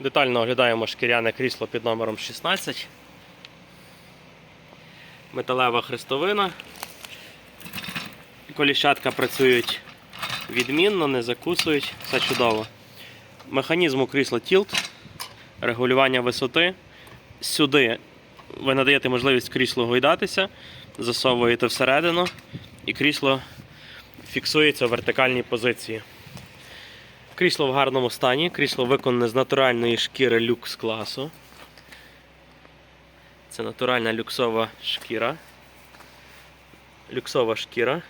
Детально оглядаємо шкіряне крісло під номером 16. Металева хрестовина. Коліщатка працюють відмінно, не закусують, все чудово. Механізм у крісла тілт, регулювання висоти. Сюди ви надаєте можливість кріслу гойдатися, засовуєте всередину, і крісло фіксується у вертикальній позиції. Крісло в гарному стані, крісло виконане з натуральної шкіри люкс класу. Це натуральна люксова шкіра. Люксова шкіра.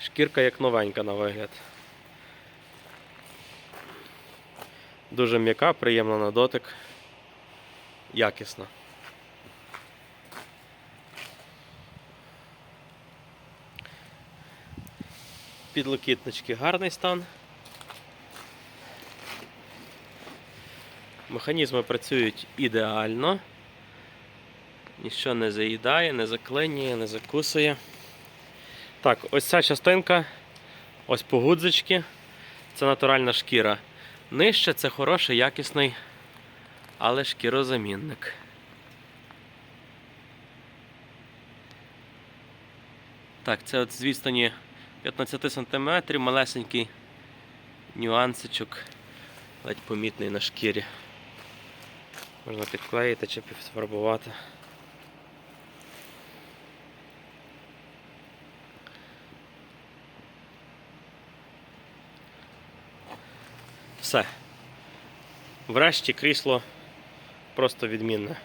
Шкірка як новенька на вигляд. Дуже м'яка, приємна на дотик. Якісна. Підлокітнички гарний стан. Механізми працюють ідеально. Ніщо не заїдає, не заклинює, не закусує. Так, ось ця частинка, ось погудзички. Це натуральна шкіра. Нижче це хороший, якісний, але шкірозамінник. Так, це от з відстані 15 см, малесенький нюансичок, ледь помітний на шкірі. Можна підклеїти чи підфарбувати. Все. Врешті крісло просто відмінне.